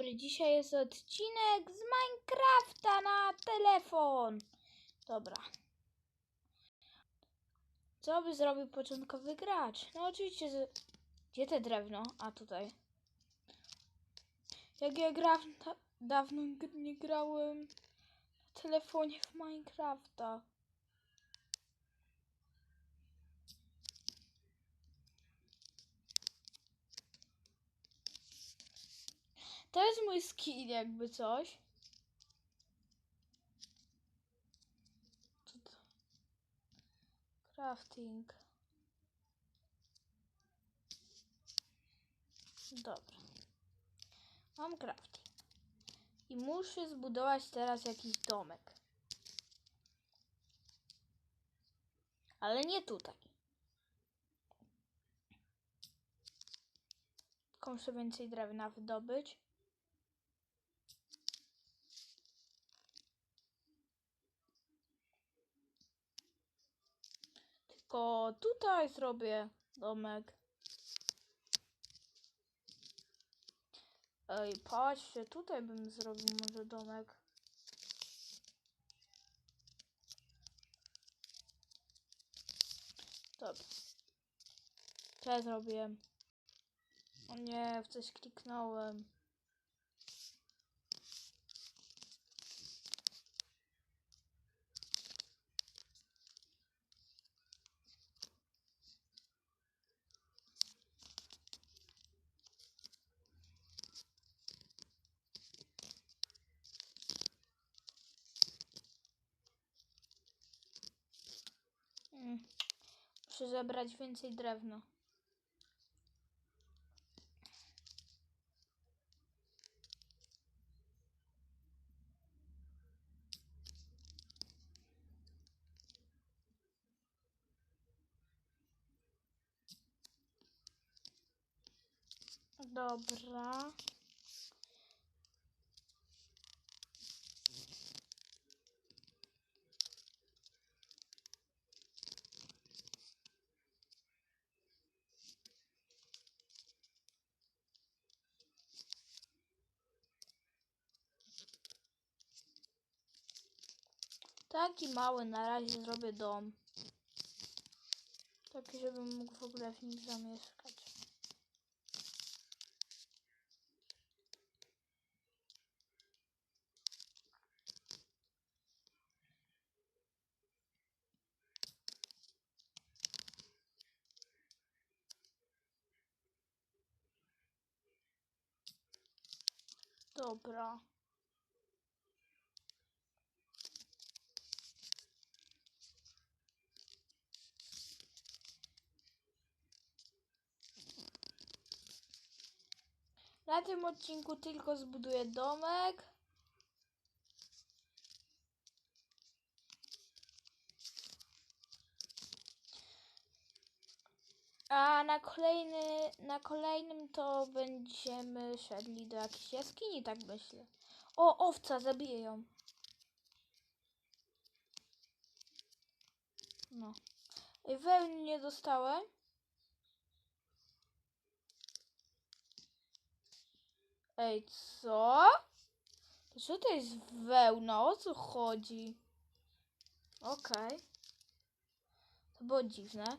dobry, dzisiaj jest odcinek z Minecrafta na telefon. Dobra. Co by zrobił początkowy gracz? No oczywiście, że... Gdzie te drewno? A tutaj. Jak ja dawno nie grałem na telefonie w Minecrafta. To jest mój skin, jakby coś. Crafting. Dobra. Mam crafting. I muszę zbudować teraz jakiś domek. Ale nie tutaj. Tylko muszę więcej drewna wydobyć. Tylko tutaj zrobię domek. Ej, patrzcie, tutaj bym zrobił może domek. Dobra. Co ja zrobiłem? O nie, w coś kliknąłem. Muszę zebrać więcej drewna. Dobra. Taki mały na razie zrobię dom. Taki, żebym mógł w ogóle w nim zamieszkać. Dobra. Na tym odcinku tylko zbuduję domek. A na kolejny, na kolejnym to będziemy szedli do jakiejś jaskini, tak myślę. O, owca, zabiję ją. No. Ej, wełny nie dostałem. Ej, co? Co to jest wełna? O co chodzi? Okej. To było dziwne.